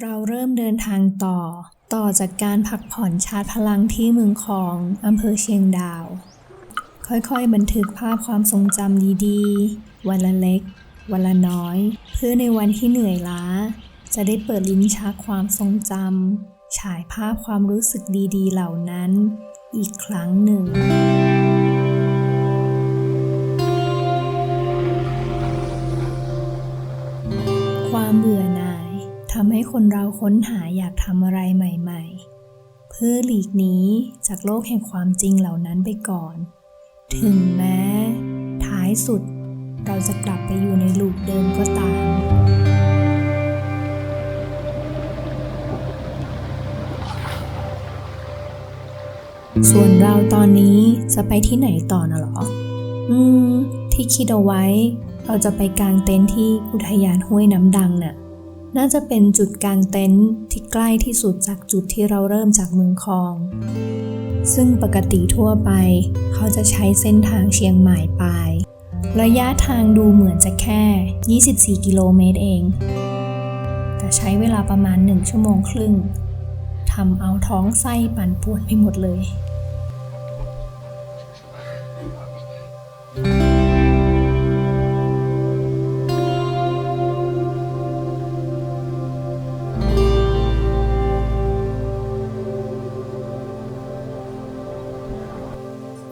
เราเริ่มเดินทางต่อ ต่อจากการพักผ่อนชาร์จพลังที่เมืองคองอำเภอเชียงดาว ค่อยๆ บันทึกภาพความทรงจำดีๆ วันละเล็ก วันละน้อย เพื่อในวันที่เหนื่อยล้า จะได้เปิดลิ้นชักความทรงจำฉายภาพความรู้สึกดีๆ เหล่านั้น อีกครั้งหนึ่ง คนเราค้นหาอยากทำอะไรใหม่ ๆ เพื่อหลีกหนีจากโลกแห่งความจริงเหล่านั้นไปก่อน ถึงแม้ท้ายสุดเราจะกลับไปอยู่ในลูปเดิมก็ตามส่วนเราตอนนี้จะไปที่ไหนต่อนะหรอ อืม ที่คิดเอาไว้ เราจะไปกางเต็นท์ที่อุทยานห้วยน้ำดังน่ะ น่าจะเป็นจุดกางเต็นท์ที่ใกล้ที่สุดจากจุดที่เราเริ่มจากเมืองคอง ซึ่งปกติทั่วไป เขาจะใช้เส้นทางเชียงใหม่ไป ระยะทางดูเหมือนจะแค่ 24 กิโลเมตรเอง แต่ใช้เวลาประมาณ 1 ชั่วโมงครึ่งทำเอาท้องไส้ปั่นป่วนไปหมดเลย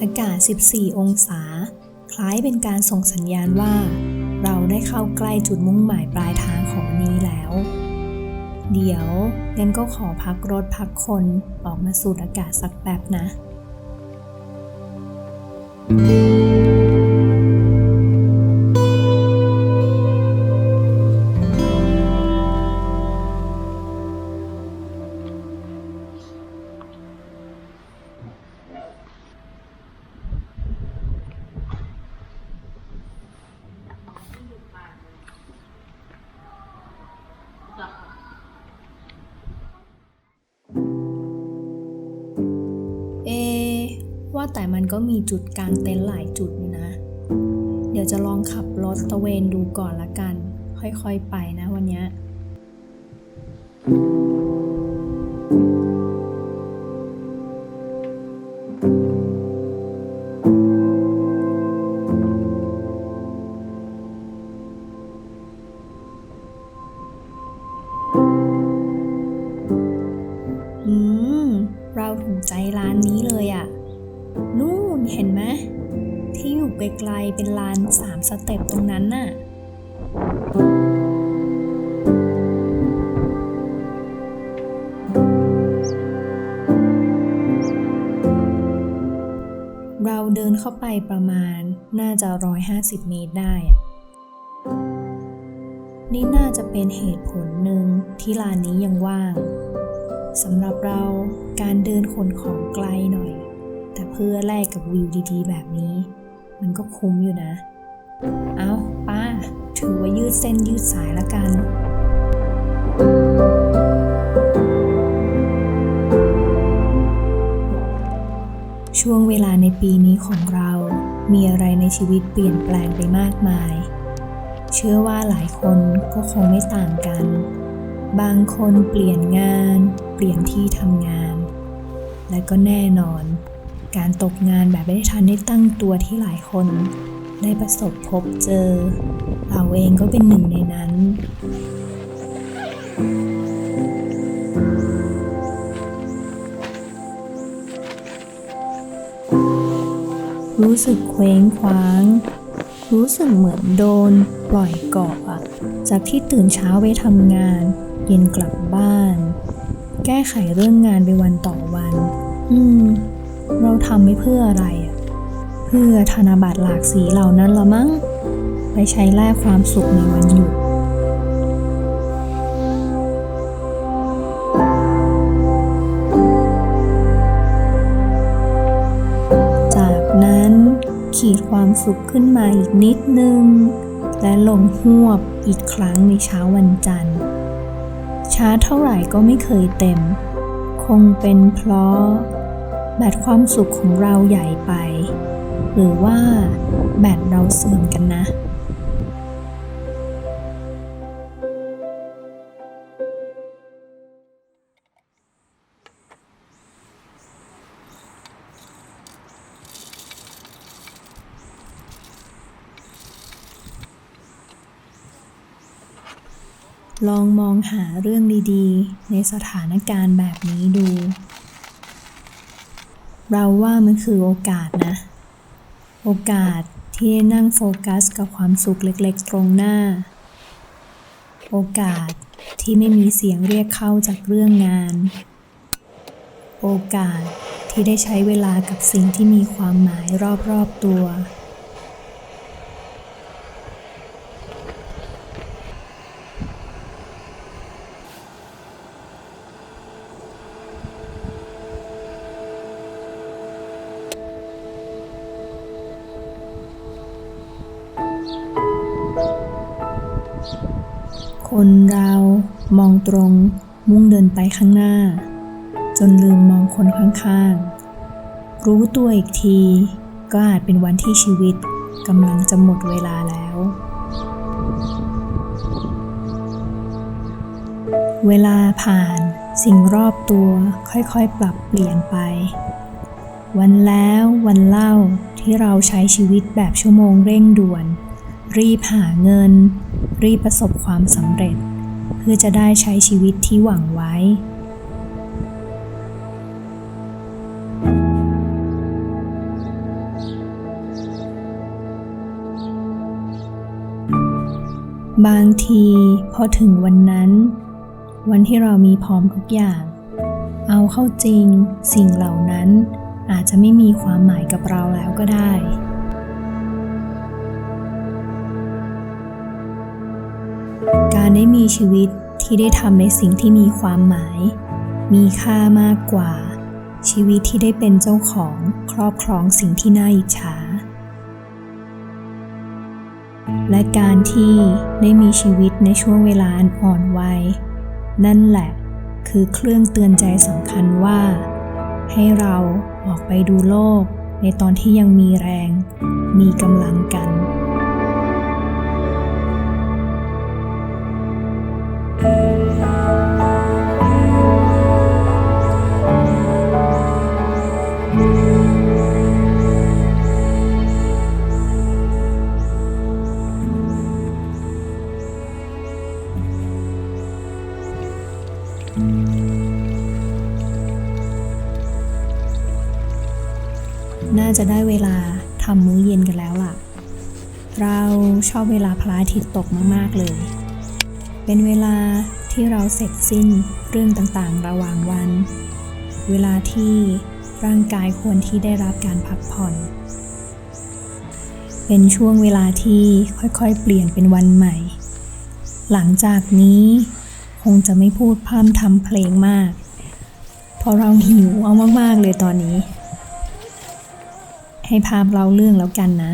อากาศ 14 องศา คล้ายเป็นการส่งสัญญาณว่า เราได้เข้าใกล้จุดมุ่งหมายปลายทางของวันนี้แล้ว เดี๋ยวงั้นก็ขอพักรถพักคนออกมาสูดอากาศสักแป๊บนะเว่าแต่มันก็มีจุดกลางเต็นท์หลายจุดอยู่นะ เดี๋ยวจะลองขับรถตะเวนดูก่อนละกัน ค่อยๆไปนะวันเนี้ เห็นไหมที่อยู่ไกลๆเป็นลานสามสเต็ปตรงนั้นน่ะเราเดินเข้าไปประมาณน่าจะ 150 เมตรได้ นี่น่าจะเป็นเหตุผลหนึ่งที่ลานนี้ยังว่างสำหรับเราการเดินขนของไกลหน่อย แต่เพื่อแลกกับวิวดีๆ แบบนี้ มันก็คุ้มอยู่นะ เอาป้า ถือว่ายืดเส้นยืดสายละกันช่วงเวลาในปีนี้ของเรา มีอะไรในชีวิตเปลี่ยนแปลงไปมากมาย เชื่อว่าหลายคนก็คงไม่ต่างกัน บางคนเปลี่ยนงาน เปลี่ยนที่ทำงาน และก็แน่นอน การตกงานแบบไม่ได้ทันได้ตั้งตัวที่หลายคน ได้ประสบพบเจอ เราเองก็เป็นหนึ่งในนั้น รู้สึกเคว้งคว้าง รู้สึกเหมือนโดน ปล่อยเกาะอะจากที่ตื่นเช้าไปทำงาน เย็นกลับบ้าน แก้ไขเรื่องงานไปวันต่อวัน อืม เราทำไปเพื่ออะไร เพื่อธนบัตรหลากสีเหล่านั้นละมั้ง ไปใช้แลกความสุขในวันหยุดจากนั้นขีดความสุขขึ้นมาอีกนิดนึง และลงหวบอีกครั้งในเช้าวันจันทร์ ช้าเท่าไหร่ก็ไม่เคยเต็ม คงเป็นเพราะ แบตความสุขของเราใหญ่ไป หรือว่าแบตเราเสื่อมกันนะ ลองมองหาเรื่องดีๆ ในสถานการณ์แบบนี้ดู เราว่ามันคือโอกาสนะ โอกาสที่ได้นั่งโฟกัสกับความสุขเล็กๆ ตรงหน้า โอกาสที่ไม่มีเสียงเรียกเข้าจากเรื่องงาน โอกาสที่ได้ใช้เวลากับสิ่งที่มีความหมายรอบๆตัว คนเรามองตรงมุ่งเดินไปข้างหน้า จนลืมมองคนข้างๆ รู้ตัวอีกที ก็อาจเป็นวันที่ชีวิตกำลังจะหมดเวลาแล้ว เวลาผ่านสิ่งรอบตัวค่อยๆ ปรับเปลี่ยนไป วันแล้ววันเล่าที่เราใช้ชีวิตแบบชั่วโมงเร่งด่วน รีบหาเงิน รีบประสบความสำเร็จ เพื่อจะได้ใช้ชีวิตที่หวังไว้บางทีพอถึงวันนั้น วันที่เรามีพร้อมทุกอย่าง เอาเข้าจริงสิ่งเหล่านั้นอาจจะไม่มีความหมายกับเราแล้วก็ได้ การได้มีชีวิตที่ได้ทำในสิ่งที่มีความหมาย มีค่ามากกว่า ชีวิตที่ได้เป็นเจ้าของครอบครองสิ่งที่น่าอิจฉา และการที่ได้มีชีวิตในช่วงเวลาอันอ่อนวัย นั่นแหละคือเครื่องเตือนใจสำคัญว่า ให้เราออกไปดูโลกในตอนที่ยังมีแรง มีกำลังกัน จะได้เวลาทำมื้อเย็นกันแล้วล่ะ เราชอบเวลาพระอาทิตย์ตกมากๆเลย เป็นเวลาที่เราเสร็จสิ้นเรื่องต่างๆระหว่างวัน เวลาที่ร่างกายควรที่ได้รับการพักผ่อน เป็นช่วงเวลาที่ค่อยๆ เปลี่ยนเป็นวันใหม่ หลังจากนี้คงจะไม่พูดพร่ำทำเพลงมาก เพราะเราหิวเอามากๆเลยตอนนี้ ให้ภาพเล่าเรื่องแล้วกันนะ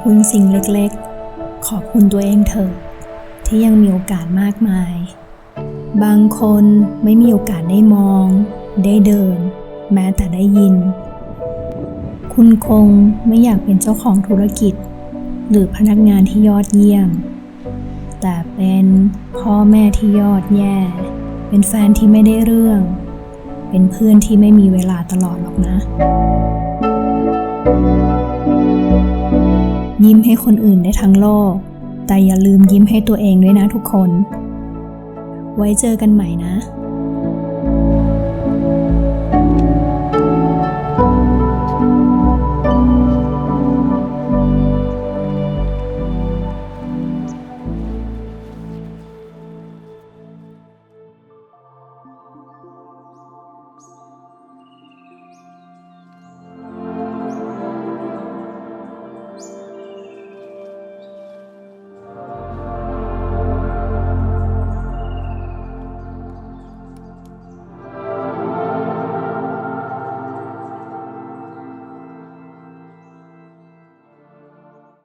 คุณสิ่งเล็กๆ ขอบคุณตัวเองเถอะที่ยังมีโอกาสมากมาย บางคนไม่มีโอกาสได้มอง ได้เดิน แม้แต่ได้ยิน คุณคงไม่อยากเป็นเจ้าของธุรกิจ หรือพนักงานที่ยอดเยี่ยม แต่เป็นพ่อแม่ที่ยอดแย่ เป็นแฟนที่ไม่ได้เรื่อง เป็นเพื่อนที่ไม่มีเวลาตลอดหรอกนะ ยิ้มให้คนอื่นได้ทั้งโลก แต่อย่าลืมยิ้มให้ตัวเองด้วยนะทุกคน ไว้เจอกันใหม่นะ